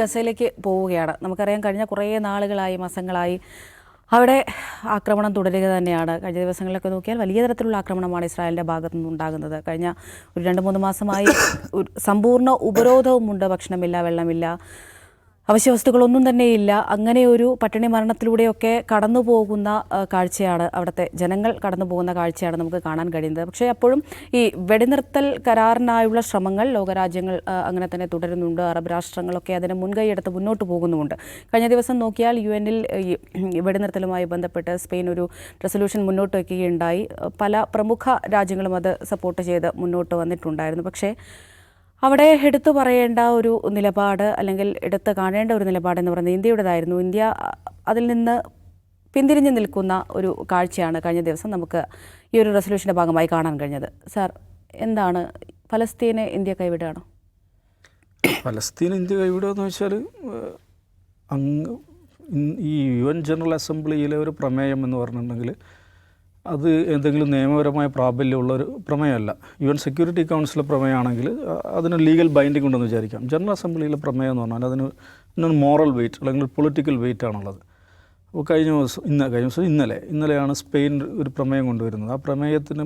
ഗസയിലേക്ക് പോവുകയാണ്. നമുക്കറിയാം കഴിഞ്ഞ കുറേ നാളുകളായി മാസങ്ങളായി അവിടെ ആക്രമണം തുടരുക തന്നെയാണ്. കഴിഞ്ഞ ദിവസങ്ങളിലൊക്കെ നോക്കിയാൽ വലിയ തരത്തിലുള്ള ആക്രമണമാണ് ഇസ്രായേലിന്റെ ഭാഗത്തു നിന്നുണ്ടാകുന്നത് കഴിഞ്ഞ ഒരു രണ്ട് മൂന്ന് മാസമായി സമ്പൂർണ ഉപരോധവുമുണ്ട്. ഭക്ഷണമില്ല വെള്ളമില്ല. അവശ്യ വസ്തുക്കളൊന്നും തന്നെയില്ല. അങ്ങനെ ഒരു പട്ടിണി മരണത്തിലൂടെയൊക്കെ കടന്നു പോകുന്ന കാഴ്ചയാണ് അവിടുത്തെ ജനങ്ങൾ കടന്നു പോകുന്ന കാഴ്ചയാണ് നമുക്ക് കാണാൻ കഴിയുന്നത്. പക്ഷേ അപ്പോഴും ഈ വെടിനിർത്തൽ കരാറിനായുള്ള ശ്രമങ്ങൾ ലോകരാജ്യങ്ങൾ അങ്ങനെ തന്നെ തുടരുന്നുണ്ട്. അറബ് രാഷ്ട്രങ്ങളൊക്കെ അതിനെ മുൻകൈയെടുത്ത് മുന്നോട്ട് പോകുന്നുമുണ്ട്. കഴിഞ്ഞ ദിവസം നോക്കിയാൽ യു എന്നിൽ ഈ വെടിനിർത്തലുമായി ബന്ധപ്പെട്ട് സ്പെയിൻ ഒരു റെസൊല്യൂഷൻ മുന്നോട്ട് വയ്ക്കുകയുണ്ടായി. പല പ്രമുഖ രാജ്യങ്ങളും അത് സപ്പോർട്ട് ചെയ്ത് മുന്നോട്ട് വന്നിട്ടുണ്ടായിരുന്നു. പക്ഷേ അവിടെ എടുത്തു പറയേണ്ട ഒരു നിലപാട് അല്ലെങ്കിൽ എടുത്ത് കാണേണ്ട ഒരു നിലപാട് എന്ന് പറയുന്നത് ഇന്ത്യയുടേതായിരുന്നു. ഇന്ത്യ അതിൽ നിന്ന് പിന്തിരിഞ്ഞു നിൽക്കുന്ന ഒരു കാഴ്ചയാണ് കഴിഞ്ഞ ദിവസം നമുക്ക് ഈ ഒരു റെസൊല്യൂഷന്റെ ഭാഗമായി കാണാൻ കഴിഞ്ഞത്. സാർ എന്താണ് ഫലസ്തീനെ ഇന്ത്യ കൈവിടുകയാണോ? ഫലസ്തീൻ ഇന്ത്യ കൈവിടുക എന്ന് വെച്ചാൽ അങ്ങ് ഈ യു എൻ ജനറൽ അസംബ്ലിയിലെ ഒരു പ്രമേയം എന്ന് പറഞ്ഞിട്ടുണ്ടെങ്കിൽ അത് എന്തെങ്കിലും നിയമപരമായ പ്രാബല്യമുള്ള ഒരു പ്രമേയമല്ല. യു എൻ സെക്യൂരിറ്റി കൗൺസിലെ പ്രമേയമാണെങ്കിൽ അതിന് ലീഗൽ ബൈൻഡിംഗ് ഉണ്ടെന്ന് വിചാരിക്കാം. ജനറൽ അസംബ്ലിയിലെ പ്രമേയം എന്ന് പറഞ്ഞാൽ അതിന് മോറൽ വെയിറ്റ് അല്ലെങ്കിൽ പൊളിറ്റിക്കൽ വെയിറ്റ് ആണുള്ളത്. അപ്പോൾ കഴിഞ്ഞ ദിവസം ഇന്ന് കഴിഞ്ഞ ദിവസം ഇന്നലെ ഇന്നലെയാണ് സ്പെയിൻ ഒരു പ്രമേയം കൊണ്ടുവരുന്നത്. ആ പ്രമേയത്തിന്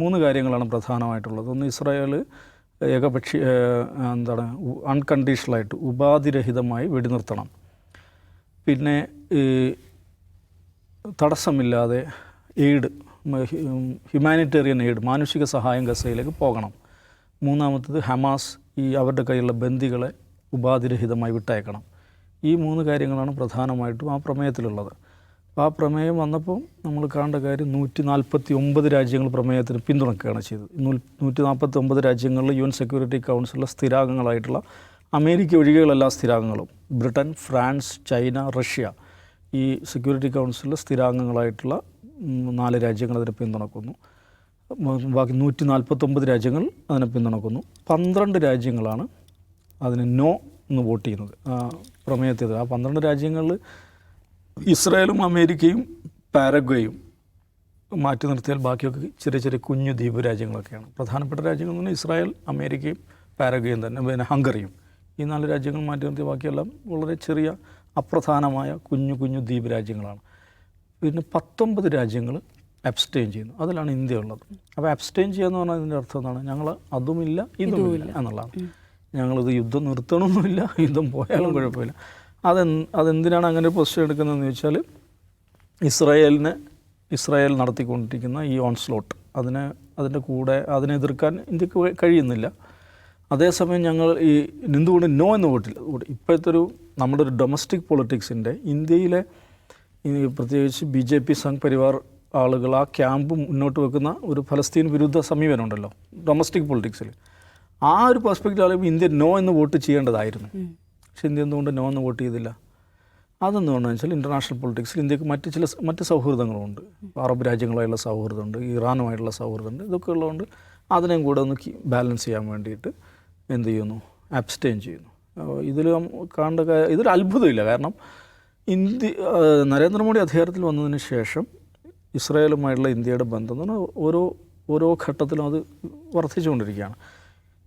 മൂന്ന് കാര്യങ്ങളാണ് പ്രധാനമായിട്ടുള്ളത്. ഒന്ന് ഇസ്രായേൽ ഏകപക്ഷി എന്താണ് അൺകണ്ടീഷണലായിട്ട് ഉപാധിരഹിതമായി വെടിനിർത്തണം. പിന്നെ തടസ്സമില്ലാതെ എയ്ഡ് ഹ്യൂമാനിറ്റേറിയൻ എയ്ഡ് മാനുഷിക സഹായം ഗസയിലേക്ക് പോകണം. മൂന്നാമത്തത് ഹമാസ് ഈ അവരുടെ കയ്യിലുള്ള ബന്ദികളെ ഉപാധിരഹിതമായി വിട്ടയക്കണം. ഈ മൂന്ന് കാര്യങ്ങളാണ് പ്രധാനമായിട്ടും ആ പ്രമേയത്തിലുള്ളത്. അപ്പോൾ ആ പ്രമേയം വന്നപ്പോൾ നമ്മൾ കാണേണ്ട കാര്യം നൂറ്റി നാൽപ്പത്തി ഒമ്പത് രാജ്യങ്ങൾ പ്രമേയത്തിന് പിന്തുണക്കുകയാണ് ചെയ്തത്. നൂറ്റി നാൽപ്പത്തി ഒമ്പത് രാജ്യങ്ങളിൽ യു എൻ സെക്യൂരിറ്റി കൗൺസിലിലെ സ്ഥിരാംഗങ്ങളായിട്ടുള്ള അമേരിക്ക ഒഴികെയുള്ള എല്ലാ സ്ഥിരാംഗങ്ങളും ബ്രിട്ടൻ ഫ്രാൻസ് ചൈന റഷ്യ ഈ സെക്യൂരിറ്റി കൗൺസിലിലെ സ്ഥിരാംഗങ്ങളായിട്ടുള്ള നാല് രാജ്യങ്ങൾ അതിനെ പിന്തുണക്കുന്നു. ബാക്കി നൂറ്റി നാൽപ്പത്തൊമ്പത് രാജ്യങ്ങൾ അതിനെ പിന്തുണക്കുന്നു. പന്ത്രണ്ട് രാജ്യങ്ങളാണ് അതിന് നോ എന്ന് വോട്ട് ചെയ്യുന്നത്. പ്രമേയത്തിൽ ആ പന്ത്രണ്ട് രാജ്യങ്ങളിൽ ഇസ്രായേലും അമേരിക്കയും പാരഗ്വയും മാറ്റി നിർത്തിയാൽ ബാക്കിയൊക്കെ ചെറിയ ചെറിയ കുഞ്ഞു ദ്വീപ് രാജ്യങ്ങളൊക്കെയാണ്. പ്രധാനപ്പെട്ട രാജ്യങ്ങൾ എന്ന് പറഞ്ഞാൽ ഇസ്രായേൽ അമേരിക്കയും പാരഗ്വയും തന്നെ പിന്നെ ഹംഗറിയും. ഈ നാല് രാജ്യങ്ങൾ മാറ്റി നിർത്തിയ ബാക്കിയെല്ലാം വളരെ ചെറിയ അപ്രധാനമായ കുഞ്ഞു കുഞ്ഞു ദ്വീപ് രാജ്യങ്ങളാണ്. പിന്നെ പത്തൊമ്പത് രാജ്യങ്ങൾ അബ്സ്റ്റെയിൻ ചെയ്യുന്നു. അതിലാണ് ഇന്ത്യ ഉള്ളത്. അപ്പോൾ അബ്സ്റ്റെയിൻ ചെയ്യുക എന്ന് പറഞ്ഞാൽ ഇതിന്റെ അർത്ഥം എന്താണ്? ഞങ്ങൾ അതുമില്ല ഇതുമില്ല എന്നുള്ളതാണ്. ഞങ്ങളിത് യുദ്ധം നിർത്തണമെന്നില്ല യുദ്ധം പോയാലും കുഴപ്പമില്ല. അതെ അതെന്തിനാണ് അങ്ങനെ ഒരു പൊസിഷൻ എടുക്കുന്നതെന്ന് ചോദിച്ചാൽ ഇസ്രായേലിന് ഇസ്രായേൽ നടത്തിക്കൊണ്ടിരിക്കുന്ന ഈ ഓൺസ്ലോട്ട് അതിനെ അതിന്റെ കൂടെ അതിനെ എതിർക്കാൻ ഇന്ത്യയ്ക്ക് കഴിയുന്നില്ല. അതേസമയം ഞങ്ങൾ ഈ എന്തുകൊണ്ട് നോ എന്ന് പോയിട്ടില്ല. ഇപ്പോഴത്തെ ഒരു നമ്മുടെ ഒരു ഡൊമസ്റ്റിക് പൊളിറ്റിക്സിന്റെ ഇന്ത്യയിലെ പ്രത്യേകിച്ച് B J P Sangh Parivar ആളുകൾ ആ ക്യാമ്പ് മുന്നോട്ട് വെക്കുന്ന ഒരു ഫലസ്തീൻ വിരുദ്ധ സമീപനമുണ്ടല്ലോ ഡൊമസ്റ്റിക് പൊളിറ്റിക്സിൽ ആ ഒരു പെർസ്പെക്റ്റീവ് ആളുകൾ ഇന്ത്യ നോ എന്ന് വോട്ട് ചെയ്യേണ്ടതായിരുന്നു. പക്ഷെ ഇന്ത്യ എന്തുകൊണ്ട് നോ എന്ന് വോട്ട് ചെയ്തില്ല? അതെന്തുകൊണ്ടെന്ന് വെച്ചാൽ ഇന്റർനാഷണൽ പൊളിറ്റിക്സിൽ ഇന്ത്യയ്ക്ക് മറ്റ് ചില മറ്റ് സൗഹൃദങ്ങളുണ്ട്. അറബ് രാജ്യങ്ങളുമായുള്ള സൗഹൃദമുണ്ട് ഇറാനുമായിട്ടുള്ള സൗഹൃദമുണ്ട് ഇതൊക്കെ ഉള്ളതുകൊണ്ട് അതിനെയും കൂടെ ഒന്ന് ബാലൻസ് ചെയ്യാൻ വേണ്ടിയിട്ട് എന്ത് ചെയ്യുന്നു? അബ്സ്റ്റെയിൻ ചെയ്യുന്നു. ഇതിൽ കാണേണ്ട ഇതൊരു അത്ഭുതമില്ല. കാരണം ഇന്ത്യ നരേന്ദ്രമോദി അധികാരത്തിൽ വന്നതിന് ശേഷം ഇസ്രായേലുമായിട്ടുള്ള ഇന്ത്യയുടെ ബന്ധം എന്ന് പറഞ്ഞാൽ ഓരോ ഓരോ ഘട്ടത്തിലും അത് വർദ്ധിച്ചുകൊണ്ടിരിക്കുകയാണ്.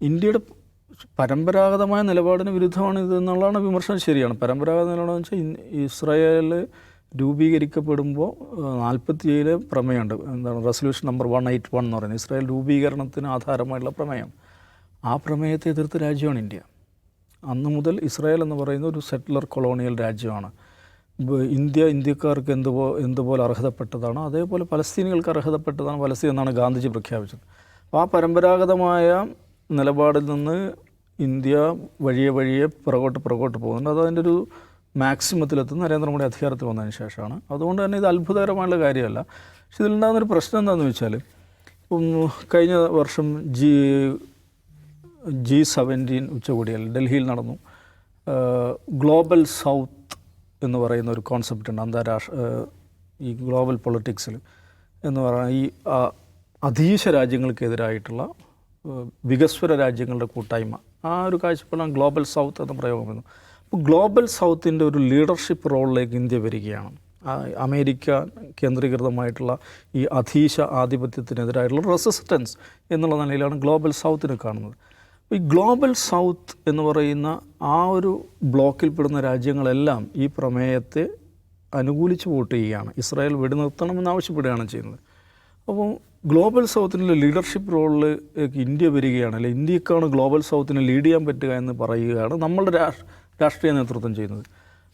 ഇന്ത്യയുടെ പരമ്പരാഗതമായ നിലപാടിന് വിരുദ്ധമാണ് ഇതെന്നുള്ളതാണ് വിമർശനം ശരിയാണ്. പരമ്പരാഗത നിലപാടെന്ന് വെച്ചാൽ ഇസ്രായേൽ രൂപീകരിക്കപ്പെടുമ്പോൾ നാൽപ്പത്തി ഏഴിലെ പ്രമേയമുണ്ട്. എന്താണ് resolution number one eight one എന്ന് പറയുന്നത്. ഇസ്രായേൽ രൂപീകരണത്തിന് ആധാരമായിട്ടുള്ള പ്രമേയം. ആ പ്രമേയത്തെ എതിർത്ത രാജ്യമാണ് ഇന്ത്യ. അന്നു മുതൽ ഇസ്രായേൽ എന്ന് പറയുന്ന ഒരു സെറ്റിലർ കൊളോണിയൽ രാജ്യമാണ്. ഇന്ത്യ ഇന്ത്യക്കാർക്ക് എന്തുപോ എന്തുപോലെ അർഹതപ്പെട്ടതാണ്. അതേപോലെ പലസ്തീനികൾക്ക് അർഹതപ്പെട്ടതാണ് പലസ്തീൻ എന്നാണ് ഗാന്ധിജി പ്രഖ്യാപിച്ചത്. അപ്പോൾ ആ പരമ്പരാഗതമായ നിലപാടിൽ നിന്ന് ഇന്ത്യ വഴിയെ വഴിയെ പുറകോട്ട് പുറകോട്ട് പോകുന്നുണ്ട്. അത് അതിന്റെ ഒരു മാക്സിമത്തിലെത്തുന്ന നരേന്ദ്രമോദി അധികാരത്തിൽ വന്നതിന് ശേഷമാണ്. അതുകൊണ്ട് തന്നെ ഇത് അത്ഭുതകരമായുള്ള കാര്യമല്ല. പക്ഷെ ഇതിലുണ്ടാകുന്നൊരു പ്രശ്നം എന്താണെന്ന് വെച്ചാൽ ഇപ്പം കഴിഞ്ഞ വർഷം ജി ജി സെവന്റീൻ ഉച്ചകോടിയിൽ ഡൽഹിയിൽ നടന്നു. ഗ്ലോബൽ സൗത്ത് എന്ന് പറയുന്ന ഒരു കോൺസെപ്റ്റ് ഉണ്ട് അന്താരാഷ്ട്ര ഈ ഗ്ലോബൽ പൊളിറ്റിക്സിൽ എന്ന് പറയുന്ന ഈ അധീശ രാജ്യങ്ങൾക്കെതിരായിട്ടുള്ള വികസ്വര രാജ്യങ്ങളുടെ കൂട്ടായ്മ. ആ ഒരു കാഴ്ചപ്പാടാണ് ഗ്ലോബൽ സൗത്ത് എന്ന് പ്രയോഗം അപ്പോൾ ഗ്ലോബൽ സൗത്തിന്റെ ഒരു ലീഡർഷിപ്പ് റോളിലേക്ക് ഇന്ത്യ വരികയാണ്. അമേരിക്ക കേന്ദ്രീകൃതമായിട്ടുള്ള ഈ അധീശ ആധിപത്യത്തിനെതിരായിട്ടുള്ള റെസിസ്റ്റൻസ് എന്നുള്ള നിലയിലാണ് ഗ്ലോബൽ സൗത്തിനെ കാണുന്നത്. ഈ ഗ്ലോബൽ സൗത്ത് എന്ന് പറയുന്ന ആ ഒരു ബ്ലോക്കിൽപ്പെടുന്ന രാജ്യങ്ങളെല്ലാം ഈ പ്രമേയത്തെ അനുകൂലിച്ച് വോട്ട് ചെയ്യുകയാണ്. ഇസ്രായേൽ വെടിനിർത്തണമെന്ന് ആവശ്യപ്പെടുകയാണ് ചെയ്യുന്നത്. അപ്പോൾ ഗ്ലോബൽ സൗത്തിന്റെ ലീഡർഷിപ്പ് റോളിൽ ഇന്ത്യ വരികയാണ് അല്ലെ ഇന്ത്യക്കാണ് ഗ്ലോബൽ സൗത്തിനെ ലീഡ് ചെയ്യാൻ പറ്റുക എന്ന് പറയുകയാണ് നമ്മളുടെ രാഷ്ട്രീയ നേതൃത്വം ചെയ്യുന്നത്.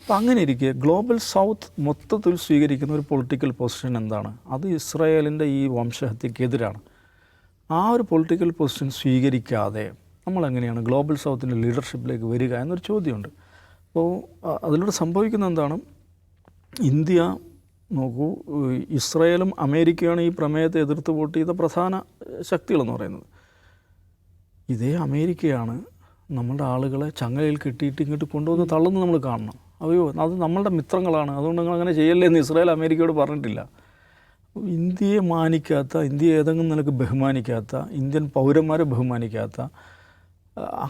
അപ്പോൾ അങ്ങനെ ഇരിക്കെ ഗ്ലോബൽ സൗത്ത് മൊത്തത്തിൽ സ്വീകരിക്കുന്ന ഒരു പൊളിറ്റിക്കൽ പൊസിഷൻ എന്താണ്? അത് ഇസ്രായേലിന്റെ ഈ വംശഹത്യക്കെതിരാണ്. ആ ഒരു പൊളിറ്റിക്കൽ പൊസിഷൻ സ്വീകരിക്കാതെ നമ്മൾ എങ്ങനെയാണ് ഗ്ലോബൽ സൗത്തിന്റെ ലീഡർഷിപ്പിലേക്ക് വരിക എന്നൊരു ചോദ്യമുണ്ട്. അപ്പോൾ അതിലൂടെ സംഭവിക്കുന്ന എന്താണ്? ഇന്ത്യ നോക്കൂ ഇസ്രയേലും അമേരിക്കയാണ് ഈ പ്രമേയത്തെ എതിർത്ത് വോട്ട് ചെയ്ത പ്രധാന ശക്തികളെന്ന് പറയുന്നത്. ഇതേ അമേരിക്കയാണ് നമ്മുടെ ആളുകളെ ചങ്ങലയിൽ കെട്ടിയിട്ട് ഇങ്ങോട്ട് കൊണ്ടുവന്ന് തള്ളുന്നത് നമ്മൾ കാണണം. അയ്യോ അത് നമ്മളുടെ മിത്രങ്ങളാണ്. അതുകൊണ്ട് നിങ്ങൾ അങ്ങനെ ചെയ്യല്ലേ എന്ന് ഇസ്രായേൽ അമേരിക്കയോട് പറഞ്ഞിട്ടില്ല. ഇന്ത്യയെ മാനിക്കാത്ത ഇന്ത്യയെ ഏതെങ്കിലും നിലയ്ക്ക് ബഹുമാനിക്കാത്ത ഇന്ത്യൻ പൗരന്മാരെ ബഹുമാനിക്കാത്ത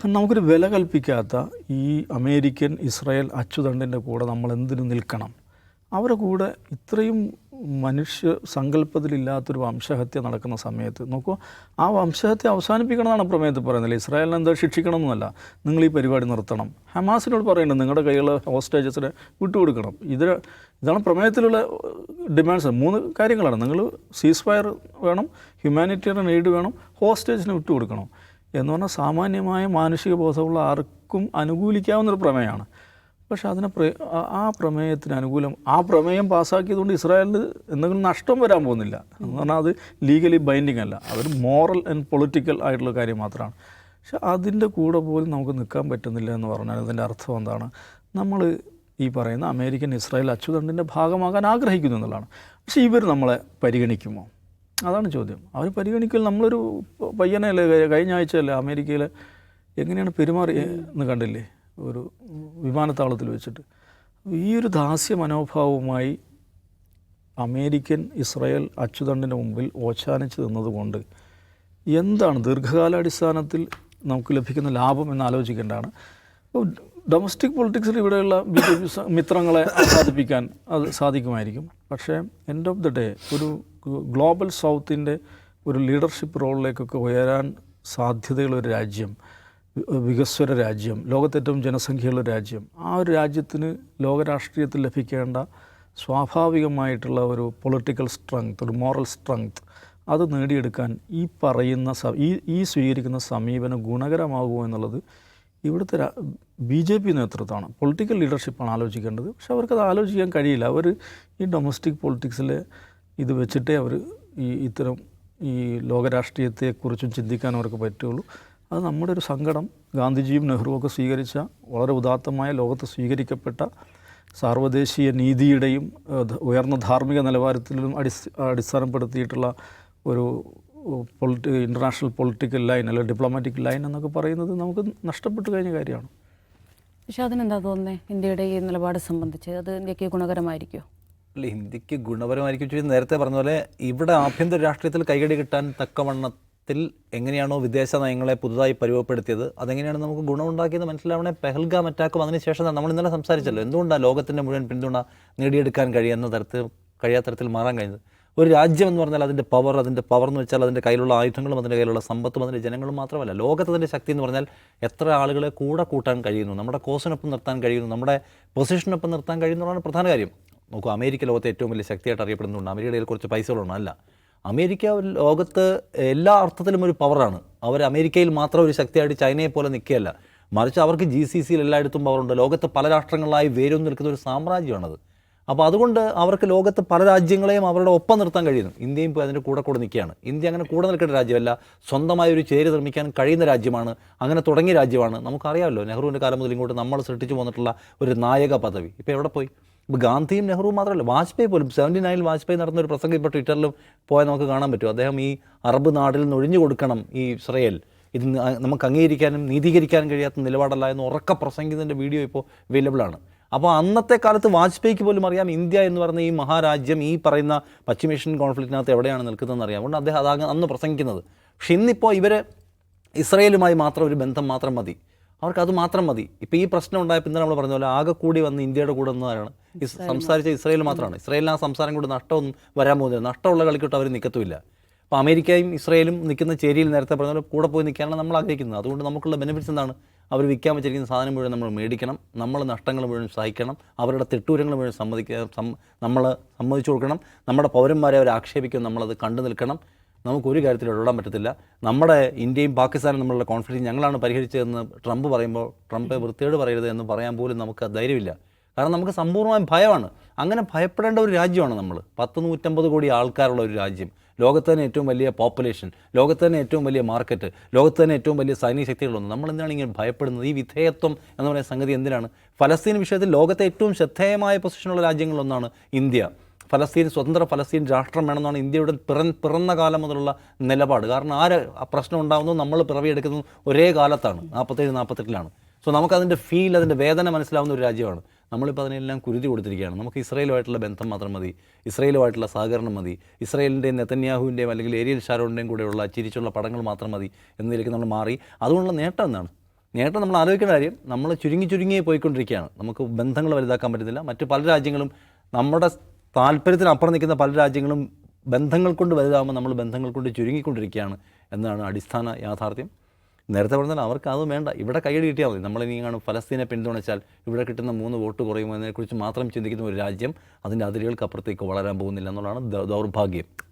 നമുക്കൊരു വില കൽപ്പിക്കാത്ത ഈ അമേരിക്കൻ ഇസ്രായേൽ അച്ചുതണ്ടിന്റെ കൂടെ നമ്മൾ എന്തിനു നിൽക്കണം? അവരുടെ കൂടെ ഇത്രയും മനുഷ്യ സങ്കല്പത്തിലില്ലാത്തൊരു വംശഹത്യ നടക്കുന്ന സമയത്ത് നോക്കൂ ആ വംശഹത്യ അവസാനിപ്പിക്കണമെന്നാണ് പ്രമേയത്തിൽ പറയുന്നത്. ഇസ്രായേലിനെ എന്താ ശിക്ഷിക്കണമെന്നല്ല. നിങ്ങൾ ഈ പരിപാടി നിർത്തണം. ഹമാസിനോട് പറയുന്നത് നിങ്ങളുടെ കയ്യിലുള്ള ഹോസ്റ്റേജസിനെ വിട്ടുകൊടുക്കണം. ഇത് ഇതാണ് പ്രമേയത്തിലുള്ള ഡിമാൻഡ്സ്. മൂന്ന് കാര്യങ്ങളാണ്. നിങ്ങൾ സീസ് ഫയർ വേണം ഹ്യൂമാനിറ്റേറിയൻ എയ്ഡ് വേണം ഹോസ്റ്റേജിനെ വിട്ടുകൊടുക്കണം. എന്ന് പറഞ്ഞാൽ സാമാന്യമായ മാനുഷിക ബോധമുള്ള ആർക്കും അനുകൂലിക്കാവുന്നൊരു പ്രമേയമാണ്. പക്ഷെ അതിനെ ആ- പ്രമേയത്തിന് അനുകൂലം ആ പ്രമേയം പാസ്സാക്കിയതുകൊണ്ട് ഇസ്രായേലിന് എന്തെങ്കിലും നഷ്ടം വരാൻ പോകുന്നില്ല. എന്ന് പറഞ്ഞാൽ അത് ലീഗലി ബൈൻഡിങ് അല്ല. അതൊരു മോറൽ ആൻഡ് പൊളിറ്റിക്കൽ ആയിട്ടുള്ള കാര്യം മാത്രമാണ്. പക്ഷെ അതിന്റെ കൂടെ പോലും നമുക്ക് നിൽക്കാൻ പറ്റുന്നില്ല എന്ന് പറഞ്ഞാൽ അതിന്റെ അർത്ഥം എന്താണ്? നമ്മൾ ഈ പറയുന്ന അമേരിക്കൻ ഇസ്രായേൽ അച്ചുതണ്ടിന്റെ ഭാഗമാകാൻ ആഗ്രഹിക്കുന്നു എന്നുള്ളതാണ്. പക്ഷേ ഇവർ നമ്മളെ പരിഗണിക്കുമോ? അതാണ് ചോദ്യം. അവർ പരിഗണിക്കൽ നമ്മളൊരു പയ്യനല്ലേ കഴി- കഴിഞ്ഞ ആഴ്ചയല്ലേ അമേരിക്കയിൽ എങ്ങനെയാണ് പെരുമാറി എന്ന് കണ്ടില്ലേ? ഒരു വിമാനത്താവളത്തിൽ വെച്ചിട്ട്. ഈ ഒരു ദാസ്യ മനോഭാവവുമായി അമേരിക്കൻ ഇസ്രായേൽ അച്ചുതണ്ടിന് മുമ്പിൽ ഓശാനിച്ച് നിന്നതുകൊണ്ട് എന്താണ് ദീർഘകാലാടിസ്ഥാനത്തിൽ നമുക്ക് ലഭിക്കുന്ന ലാഭം എന്ന് ആലോചിക്കേണ്ടതാണ്. അപ്പോൾ ഡൊമസ്റ്റിക് പൊളിറ്റിക്സിൽ ഇവിടെയുള്ള ബി ജെ പി മിത്രങ്ങളെ ആസ്വാദിപ്പിക്കാൻ അത് സാധിക്കുമായിരിക്കും. പക്ഷേ എൻഡ് ഓഫ് ദ ഡേ ഒരു ഗ്ലോബൽ സൗത്തിന്റെ ഒരു ലീഡർഷിപ്പ് റോളിലേക്കൊക്കെ ഉയരാൻ സാധ്യതയുള്ള രാജ്യം വികസ്വര രാജ്യം ലോകത്തെ ഏറ്റവും ജനസംഖ്യയുള്ള രാജ്യം. ആ ഒരു രാജ്യത്തിന് ലോകരാഷ്ട്രീയത്തിൽ ലഭിക്കേണ്ട സ്വാഭാവികമായിട്ടുള്ള ഒരു പൊളിറ്റിക്കൽ സ്ട്രെങ്ത് ഒരു മോറൽ സ്ട്രെങ്ത് അത് നേടിയെടുക്കാൻ ഈ പറയുന്ന ഈ ഈ സ്വീകരിക്കുന്ന സമീപനം ഗുണകരമാകുമോ എന്നുള്ളത് ഇവിടുത്തെ ബി ജെ പി നേതൃത്വമാണ്. പൊളിറ്റിക്കൽ ലീഡർഷിപ്പാണ് ആലോചിക്കേണ്ടത്. പക്ഷെ അവർക്കത് ആലോചിക്കാൻ കഴിയില്ല. അവർ ഈ ഡൊമസ്റ്റിക് പൊളിറ്റിക്സിലെ ഇത് വെച്ചിട്ടേ അവർ ഈ ഇത്തരം ഈ ലോകരാഷ്ട്രീയത്തെക്കുറിച്ചും ചിന്തിക്കാൻ അവർക്ക് പറ്റുള്ളൂ. അത് നമ്മുടെ ഒരു സങ്കടം. ഗാന്ധിജിയും നെഹ്റുവും ഒക്കെ സ്വീകരിച്ച വളരെ ഉദാത്തമായ ലോകത്ത് സ്വീകരിക്കപ്പെട്ട സാർവദേശീയ നീതിയുടെയും ഉയർന്ന ധാർമ്മിക നിലവാരത്തിലും അടിസ് അടിസ്ഥാനപ്പെടുത്തിയിട്ടുള്ള ഒരു പൊളിറ്റി ഇന്റർനാഷണൽ പൊളിറ്റിക്കൽ ലൈൻ അല്ലെങ്കിൽ ഡിപ്ലോമാറ്റിക് ലൈൻ എന്നൊക്കെ പറയുന്നത് നമുക്ക് നഷ്ടപ്പെട്ടു കഴിഞ്ഞ കാര്യമാണ്. പക്ഷേ അതിനെന്താ തോന്നുന്നത് ഇന്ത്യയുടെ ഈ നിലപാട് സംബന്ധിച്ച് അത് ഇന്ത്യയ്ക്ക് ഗുണകരമായിരിക്കുമോ അല്ല ഇന്ത്യയ്ക്ക് ഗുണപരമായിരിക്കും ചോദിച്ചു നേരത്തെ പറഞ്ഞ പോലെ ഇവിടെ ആഭ്യന്തര രാഷ്ട്രീയത്തിൽ കൈകടി കിട്ടാൻ തക്കവണ്ണത്തിൽ എങ്ങനെയാണോ വിദേശ നയങ്ങളെ പുതുതായി പരിവപ്പെടുത്തിയത് അതെങ്ങനെയാണ് നമുക്ക് ഗുണമുണ്ടാക്കിയത് മനസ്സിലാവണേ? പെഹൽഗാം അറ്റാക്കും അതിനുശേഷം നമ്മൾ ഇന്നലെ സംസാരിച്ചല്ലോ. എന്തുകൊണ്ടാണ് ലോകത്തിന്റെ മുഴുവൻ പിന്തുണ നേടിയെടുക്കാൻ കഴിയുന്ന തരത്തിൽ കഴിയാത്ത തരത്തിൽ മാറാൻ കഴിഞ്ഞത്? ഒരു രാജ്യം എന്ന് പറഞ്ഞാൽ അതിന്റെ പവർ അതിന്റെ പവർ എന്ന് വെച്ചാൽ അതിന്റെ കയ്യിലുള്ള ആയുധങ്ങളും അതിന്റെ കയ്യിലുള്ള സമ്പത്തും അതിന്റെ ജനങ്ങളും മാത്രമല്ല. ലോകത്തതിന്റെ ശക്തി എന്ന് പറഞ്ഞാൽ എത്ര ആളുകളെ കൂടെ കൂട്ടാൻ കഴിയുന്നു? നമ്മുടെ കോസിനൊപ്പം നിർത്താൻ കഴിയുന്നു? നമ്മുടെ പൊസിഷനൊപ്പം നിർത്താൻ കഴിയുന്നതാണ് പ്രധാന കാര്യം. നോക്കൂ അമേരിക്ക ലോകത്തെ ഏറ്റവും വലിയ ശക്തിയായിട്ട് അറിയപ്പെടുന്നുണ്ട് അമേരിക്കയുടെ കുറച്ച് പൈസകളൊന്നും അല്ല. അമേരിക്ക ലോകത്ത് എല്ലാ അർത്ഥത്തിലും ഒരു പവറാണ്. അവർ അമേരിക്കയിൽ മാത്രം ഒരു ശക്തിയായിട്ട് ചൈനയെ പോലെ നിൽക്കുകയല്ല. മറിച്ച് അവർക്ക് ജി സി സിയിൽ എല്ലായിടത്തും പവറുണ്ട്. ലോകത്ത് പല രാഷ്ട്രങ്ങളായി വേരൂന്ന് നിൽക്കുന്ന ഒരു സാമ്രാജ്യമാണത്. അപ്പോൾ അതുകൊണ്ട് അവർക്ക് ലോകത്ത് പല രാജ്യങ്ങളെയും അവരുടെ ഒപ്പം നിർത്താൻ കഴിയുന്നു. ഇന്ത്യയും ഇപ്പോൾ അതിന്റെ കൂടെ കൂടെ നിൽക്കുകയാണ്. ഇന്ത്യ അങ്ങനെ കൂടെ നിൽക്കേണ്ട രാജ്യമല്ല. സ്വന്തമായി ഒരു ചേരി നിർമ്മിക്കാൻ കഴിയുന്ന രാജ്യമാണ്. അങ്ങനെ തുടങ്ങിയ രാജ്യമാണ്. നമുക്കറിയാമല്ലോ നെഹ്റുവിന്റെ കാലം മുതൽ ഇങ്ങോട്ട് നമ്മൾ സൃഷ്ടിച്ചു പോന്നിട്ടുള്ള ഒരു നായക പദവി. ഇപ്പോൾ എവിടെ പോയി? ഗാന്ധിയും നെഹ്റുവും മാത്രമല്ല വാജ്പേയി പോലും സെവന്റി നയനിൽ വാജ്പേയി നടന്ന ഒരു പ്രസംഗം ഇപ്പോൾ ട്വിറ്ററിലും പോയാൽ നമുക്ക് കാണാൻ പറ്റും. അദ്ദേഹം ഈ അറബ് നാടിൽ ഒഴിഞ്ഞു കൊടുക്കണം ഈ ഇസ്രയേൽ. ഇത് നമുക്ക് അംഗീകരിക്കാനും നീതീകരിക്കാനും കഴിയാത്ത നിലപാടല്ല എന്ന് ഉറക്ക പ്രസംഗിക്കുന്നതിന്റെ വീഡിയോ ഇപ്പോൾ അവൈലബിൾ ആണ്. അപ്പോൾ അന്നത്തെ കാലത്ത് വാജ്പേയിക്ക് പോലും അറിയാം ഇന്ത്യ എന്ന് പറയുന്ന ഈ മഹാരാജ്യം ഈ പറയുന്ന പശ്ചിമേഷ്യൻ കോൺഫ്ലിക്റ്റിനകത്ത് എവിടെയാണ് നിൽക്കുന്നതെന്ന് അറിയാം. അതുകൊണ്ട് അദ്ദേഹം അതാണ് അന്ന് പ്രസംഗിക്കുന്നത്. പക്ഷെ ഇന്നിപ്പോൾ ഇവർ ഇസ്രയേലുമായി മാത്രം ഒരു ബന്ധം മാത്രം മതി. അവർക്ക് അത് മാത്രം മതി. ഇപ്പോൾ ഈ പ്രശ്നം ഉണ്ടായപ്പോൾ ഇന്നലെ നമ്മൾ പറഞ്ഞ പോലെ ആകെ കൂടി വന്ന് ഇന്ത്യയുടെ കൂടെ വന്നവരാണ് സംസാരിച്ച ഇസ്രയേൽ മാത്രമാണ്. ഇസ്രയേലിന് ആ സംസാരം കൊണ്ട് നഷ്ടമൊന്നും വരാൻ പോകുന്നില്ല. നഷ്ടമുള്ള കളിക്കോട്ട് അവർ നിൽക്കത്തുമില്ല അപ്പോൾ അമേരിക്കയും ഇസ്രായേലും നിൽക്കുന്ന ചേരിയിൽ നേരത്തെ പറഞ്ഞ പോലെ കൂടെ പോയി നിൽക്കാനാണ് നമ്മൾ ആഗ്രഹിക്കുന്നത്. അതുകൊണ്ട് നമുക്കുള്ള ബെനിഫിറ്റ്സ് എന്താണ്? അവർ വിൽക്കാൻ വെച്ചിരിക്കുന്ന സാധനം മുഴുവൻ നമ്മൾ മേടിക്കണം. നമ്മൾ നഷ്ടങ്ങൾ മുഴുവൻ സഹിക്കണം. അവരുടെ തെട്ടൂരങ്ങൾ മുഴുവൻ സമ്മതിക്കുക നമ്മൾ സമ്മതിച്ചു കൊടുക്കണം. നമ്മുടെ പൗരന്മാരെ അവർ ആക്ഷേപിക്കും നമ്മളത് കണ്ടു നിൽക്കണം. നമുക്കൊരു കാര്യത്തിൽ ഇടപെടാൻ പറ്റത്തില്ല. നമ്മുടെ ഇന്ത്യയും പാകിസ്ഥാനും തമ്മിലുള്ള കോൺഫ്ലിക്റ്റ് ഞങ്ങളാണ് പരിഹരിച്ചതെന്ന് ട്രംപ് പറയുമ്പോൾ ട്രംപ് വൃത്തിയോട് പറയരുത് എന്ന് പറയാൻ പോലും നമുക്ക് ധൈര്യമില്ല. കാരണം നമുക്ക് സമ്പൂർണമായും ഭയമാണ്. അങ്ങനെ ഭയപ്പെടേണ്ട ഒരു രാജ്യമാണ് നമ്മൾ. പത്ത് നൂറ്റമ്പത് കോടി ആൾക്കാരുള്ള ഒരു രാജ്യം. ലോകത്ത് തന്നെ ഏറ്റവും വലിയ പോപ്പുലേഷൻ ലോകത്ത് തന്നെ ഏറ്റവും വലിയ മാർക്കറ്റ് ലോകത്ത് തന്നെ ഏറ്റവും വലിയ സൈനിക ശക്തികളൊന്നും. നമ്മൾ എന്തിനാണ് ഇങ്ങനെ ഭയപ്പെടുന്നത്? ഈ വിധേയത്വം എന്ന് പറയുന്ന സംഗതി എന്തിനാണ്? ഫലസ്തീൻ വിഷയത്തിൽ ലോകത്തെ ഏറ്റവും ശ്രദ്ധേയമായ പൊസിഷനുള്ള രാജ്യങ്ങളിലൊന്നാണ് ഇന്ത്യ. ഫലസ്തീൻ സ്വതന്ത്ര ഫലസ്തീൻ രാഷ്ട്രം വേണമെന്നാണ് ഇന്ത്യയുടെ പിറ പിറന്ന കാലം മുതലുള്ള നിലപാട്. കാരണം ആര് പ്രശ്നം ഉണ്ടാകുന്നു നമ്മൾ പിറവിയെടുക്കുന്നത് ഒരേ കാലത്താണ് നാൽപ്പത്തേഴ് നാൽപ്പത്തെട്ടിലാണ് സോ നമുക്കതിന്റെ ഫീൽ അതിന്റെ വേദന മനസ്സിലാവുന്ന ഒരു രാജ്യമാണ്. നമ്മളിപ്പോൾ അതിനെല്ലാം കുരുതി കൊടുത്തിരിക്കുകയാണ്. നമുക്ക് ഇസ്രയേലുമായിട്ടുള്ള ബന്ധം മാത്രം മതി ഇസ്രയേലുമായിട്ടുള്ള സഹകരണം മതി ഇസ്രയേലിന്റെയും നെത്തന്യാഹുവിന്റെയും അല്ലെങ്കിൽ ഏരിയൽ ഷാരോണിന്റെയും കൂടെയുള്ള ചിരിച്ചുള്ള പടങ്ങൾ മാത്രം മതി എന്നതിലേക്ക് നമ്മൾ മാറി. അതുകൊണ്ടുള്ള നേട്ടം എന്താണ്? നേട്ടം നമ്മൾ ആലോചിക്കേണ്ട കാര്യം നമ്മൾ ചുരുങ്ങി ചുരുങ്ങിയേ പോയിക്കൊണ്ടിരിക്കുകയാണ്. നമുക്ക് ബന്ധങ്ങൾ വലുതാക്കാൻ പറ്റുന്നില്ല. മറ്റ് പല രാജ്യങ്ങളും നമ്മുടെ താല്പര്യത്തിനപ്പുറം നിൽക്കുന്ന പല രാജ്യങ്ങളും ബന്ധങ്ങൾ കൊണ്ട് വലുതാകുമ്പോൾ നമ്മൾ ബന്ധങ്ങൾ കൊണ്ട് ചുരുങ്ങിക്കൊണ്ടിരിക്കുകയാണ് എന്നാണ് അടിസ്ഥാന യാഥാർത്ഥ്യം. നേരത്തെ പറഞ്ഞാൽ അവർക്ക് അത് വേണ്ട. ഇവിടെ കൈയടി കിട്ടിയാൽ മതി. നമ്മളിനി കാണും ഫലസ്തീനെ പിന്തുണച്ചാൽ ഇവിടെ കിട്ടുന്ന മൂന്ന് വോട്ട് കുറയുമോ എന്നതിനെക്കുറിച്ച് മാത്രം ചിന്തിക്കുന്ന ഒരു രാജ്യം അതിന്റെ അതിരുകൾക്കപ്പുറത്തേക്ക് വളരാൻ പോകുന്നില്ല എന്നുള്ളതാണ് ദൗർഭാഗ്യം.